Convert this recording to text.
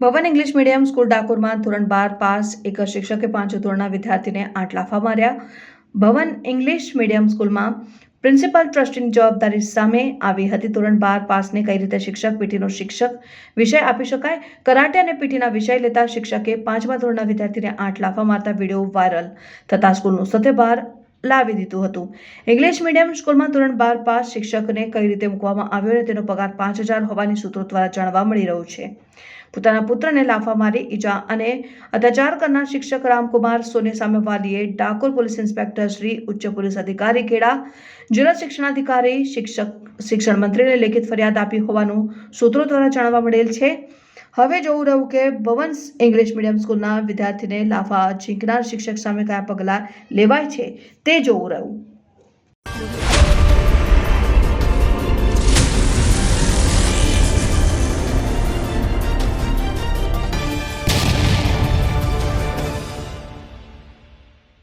ભવન English medium school ડાકોરમાં ધોરણ બાર પાસ એક શિક્ષકે પાંચ ધોરણના વિદ્યાર્થીને આઠ લાફા માર્યા. ભવન ઇંગ્લિશ મીડિયમ સ્કૂલમાં પ્રિન્સિપાલ ટ્રસ્ટીની જવાબદારી સામે આવી હતી. ધોરણ બાર પાસને કઈ રીતે શિક્ષક પીટીનો શિક્ષક વિષય આપી શકાય? કરાટે અને પીટીના વિષય લેતા શિક્ષકે પાંચમા ધોરણના વિદ્યાર્થીને આઠ લાફા મારતા વીડિયો વાયરલ થતા સ્કૂલનું સત્યભાર લાવી દીધું હતું. ઇંગ્લિશ મીડિયમ સ્કૂલમાં ધોરણ બાર પાસ શિક્ષકને કઈ રીતે મૂકવામાં આવ્યો અને તેનો પગાર પાંચ હજાર હોવાની સૂત્રો દ્વારા જાણવા મળી રહ્યું છે. પોતાના પુત્રને લાફા મારી ઈજા અને અત્યાચાર કરનાર શિક્ષક રામકુમાર સોની સામે વાલીએ ડાકોર પોલીસ ઇન્સ્પેક્ટર શ્રી ઉચ્ચ પોલીસ અધિકારી ખેડા જિલ્લા શિક્ષણાધિકારી, શિક્ષક, શિક્ષણ મંત્રીને લેખિત ફરિયાદ આપી હોવાનું સૂત્રો દ્વારા જાણવા મળેલ છે. હવે જોવું રહ્યું કે ભવન ઇંગ્લિશ મીડિયમ સ્કૂલના વિદ્યાર્થીને લાફા છીંકનાર શિક્ષક સામે કયા પગલાં લેવાય છે તે જોવું રહ્યું.